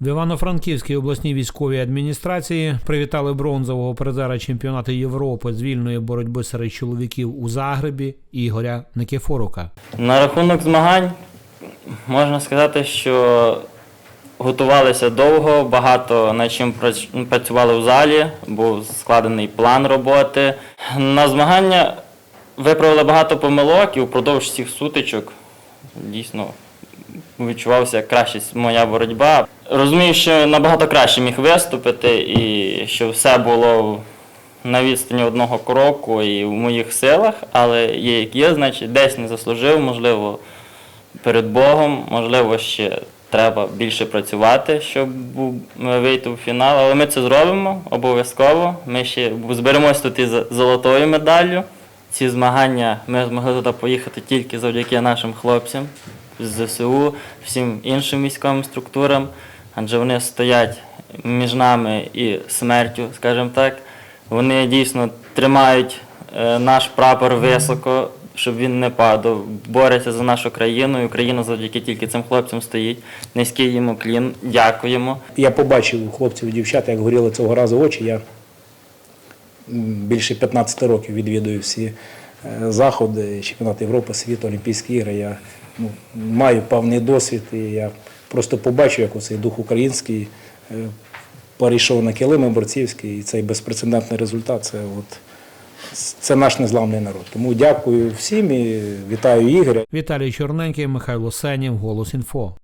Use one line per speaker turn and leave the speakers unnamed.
В Івано-Франківській обласній військовій адміністрації привітали бронзового призера чемпіонату Європи з вільної боротьби серед чоловіків у Загребі Ігоря Никифорука.
На рахунок змагань можна сказати, що готувалися довго, багато над чим прац- працювали в залі, був складений план роботи. На змагання виправили багато помилок і впродовж цих сутичок дійсно відчувався краще моя боротьба. Розумію, що набагато краще міг виступити і що все було на відстані одного кроку і в моїх силах, але є як є, значить, десь не заслужив, можливо, перед Богом, можливо, ще треба більше працювати, щоб бу- вийти в фінал. Але ми це зробимо обов'язково. Ми ще зберемось тут із золотою медаллю. Ці змагання ми змогли туди поїхати тільки завдяки нашим хлопцям з ЗСУ, всім іншим військовим структурам, адже вони стоять між нами і смертю, скажімо так. Вони дійсно тримають е, наш прапор високо, щоб він не падав, борються за нашу країну, і Україна завдяки тільки цим хлопцям стоїть. Низький йому клін, дякуємо.
Я побачив хлопців і дівчат, як горіли цього разу очі. Я більше 15 років відвідую всі е, заходи, чемпіонат Європи, світу, Олімпійські ігри. Я ну, маю певний досвід, і я просто побачив, як оцей дух український е, перейшов на килими борцівський, і цей безпрецедентний результат. Це, от, це наш незламний народ. Тому дякую всім і вітаю Ігоря.
Віталій Чорненький, Михайло Сенів, Голос Інфо.